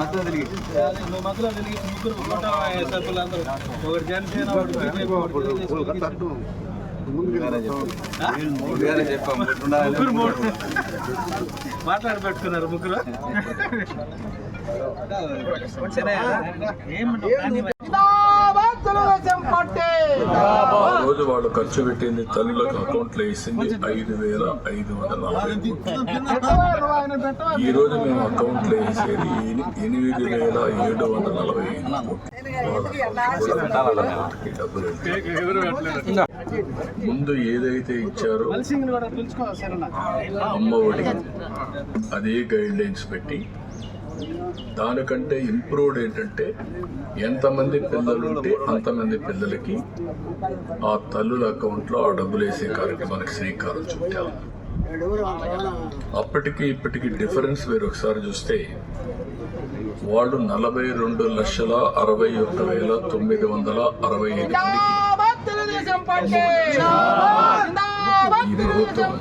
మధ్యలో తిరిగి మధ్యలో తిరిగి ముగ్గురు. ఓటా సభ్యులు ఒకటి జనసేన ఒకటి బీజేపీ ముగ్గురు మూడు మాట్లాడి పెట్టుకున్నారు ముగ్గురు ఆ రోజు వాళ్ళు ఖర్చు పెట్టింది తల్లులకు అకౌంట్లో వేసింది ఐదు వేల ఐదు వందల నలభై ఈ రోజు మేము అకౌంట్లో వేసేది ఎని- ఎనిమిది వేల ఏడు వందల నలభై డబ్బులు. ముందు ఏదైతే ఇచ్చారో అమ్మ ఒడి అదే గైడ్ లైన్స్ పెట్టి దానికంటే ఇంప్రూవ్డ్ ఏంటంటే ఎంతమంది పిల్లలు ఉంటే అంతమంది పిల్లలకి ఆ తల్లుల అకౌంట్లో ఆ డబ్బులు వేసే కార్యక్రమానికి శ్రీకారం చుట్టాము అప్పటికి ఇప్పటికి డిఫరెన్స్ మీరు ఒకసారి చూస్తే వాళ్ళు నలభై రెండు లక్షల అరవై ఒక్క వేల తొమ్మిది వందల అరవై ఐదు మందికి ఈ ప్రభుత్వం.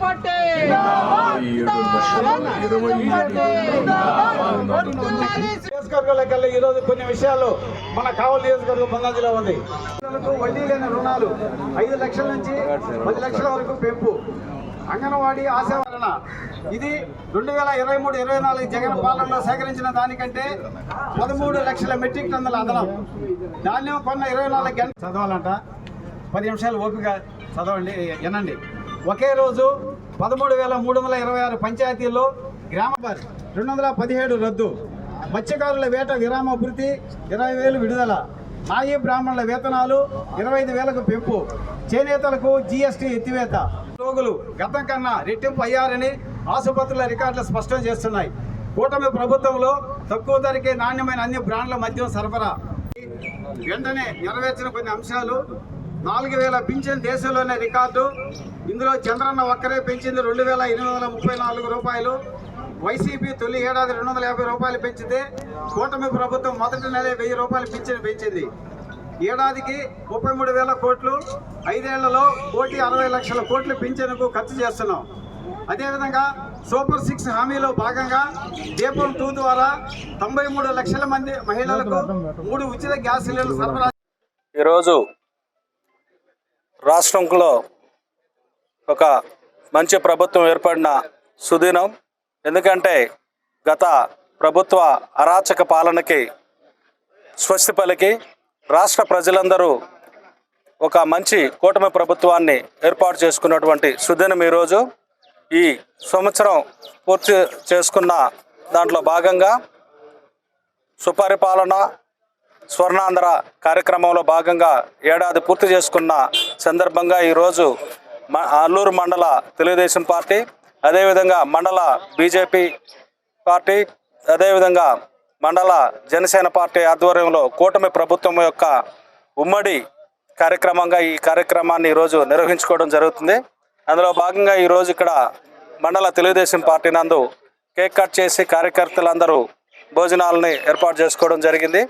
నలభై ఏడు కొన్ని విషయాలు మన కావలి నియోజకవర్గం పొందాజిలో ఉంది. వడ్డీ లేని రుణాలు ఐదు లక్షల నుంచి పది లక్షల వరకు పెంపు. అంగన్వాడీ ఆశావరణ. ఇది రెండు వేల ఇరవై మూడు ఇరవై నాలుగు జగన్ పాలనలో సేకరించిన దానికంటే పదమూడు లక్షల మెట్రిక్ టన్నుల అదనం. ధాన్యం కొన్న ఇరవై నాలుగు గంటలు చదవాలంట. పది నిమిషాలు ఓపిక చదవండి వినండి. ఒకే రోజు పదమూడు వేల మూడు వందల ఇరవై ఆరు పంచాయతీల్లో గ్రామ రెండు వందల పదిహేడు రద్దు. మత్స్యకారుల వేట విరామ వృత్తి ఇరవై వేలు విడుదల. నాయీ బ్రాహ్మణుల వేతనాలు ఇరవై ఐదు వేలకు పెంపు. చేనేతలకు జీఎస్టీ ఎత్తివేత. రోగులు గతం కన్నా రెట్టింపు అయ్యారని ఆసుపత్రుల రికార్డులు స్పష్టం చేస్తున్నాయి. కూటమి ప్రభుత్వంలో తక్కువ ధరకే నాణ్యమైన అన్ని బ్రాండ్ల మద్యం సరఫరా. వెంటనే నెరవేర్చిన కొన్ని అంశాలు నాలుగు వేల పింఛన్ దేశంలోనే రికార్డు. ఇందులో చంద్రన్న ఒక్కరే పెంచింది రెండు వేల ఎనిమిది వందల ముప్పై నాలుగు రూపాయలు. వైసీపీ తొలి ఏడాది రెండు వందల యాభై రూపాయలు పెంచితే కూటమి ప్రభుత్వం మొదటి నెల వెయ్యి రూపాయలు పింఛన్ పెంచింది. ఏడాదికి ముప్పై మూడు వేల కోట్లు. ఐదేళ్ళలో కోటి అరవై లక్షల కోట్లు పింఛన్కు ఖర్చు చేస్తున్నాం. అదేవిధంగా సూపర్ సిక్స్ హామీలో భాగంగా దీపం టూ ద్వారా తొంభై మూడు లక్షల మంది మహిళలకు మూడు ఉచిత గ్యాస్ సిలిండర్లు సరఫరా ఈరోజు రాష్ట్రంలో ఒక మంచి ప్రభుత్వం ఏర్పడిన సుదినం. ఎందుకంటే గత ప్రభుత్వ అరాచక పాలనకి స్వస్తి పలికి రాష్ట్ర ప్రజలందరూ ఒక మంచి కూటమి ప్రభుత్వాన్ని ఏర్పాటు చేసుకున్నటువంటి సుదినం ఈరోజు. ఈ సంవత్సరం పూర్తి చేసుకున్న దాంట్లో భాగంగా సుపరిపాలన స్వర్ణాంధ్ర కార్యక్రమంలో భాగంగా ఏడాది పూర్తి చేసుకున్న సందర్భంగా ఈరోజు మ- అల్లూరు మండల తెలుగుదేశం పార్టీ అదేవిధంగా మండల బీజేపీ పార్టీ అదేవిధంగా మండల జనసేన పార్టీ ఆధ్వర్యంలో కూటమి ప్రభుత్వం యొక్క ఉమ్మడి కార్యక్రమంగా ఈ కార్యక్రమాన్ని ఈరోజు నిర్వహించుకోవడం జరుగుతుంది. అందులో భాగంగా ఈరోజు ఇక్కడ మండల తెలుగుదేశం పార్టీ నందు కేక్ కట్ చేసి కార్యకర్తలందరూ భోజనాలని ఏర్పాటు చేసుకోవడం జరిగింది.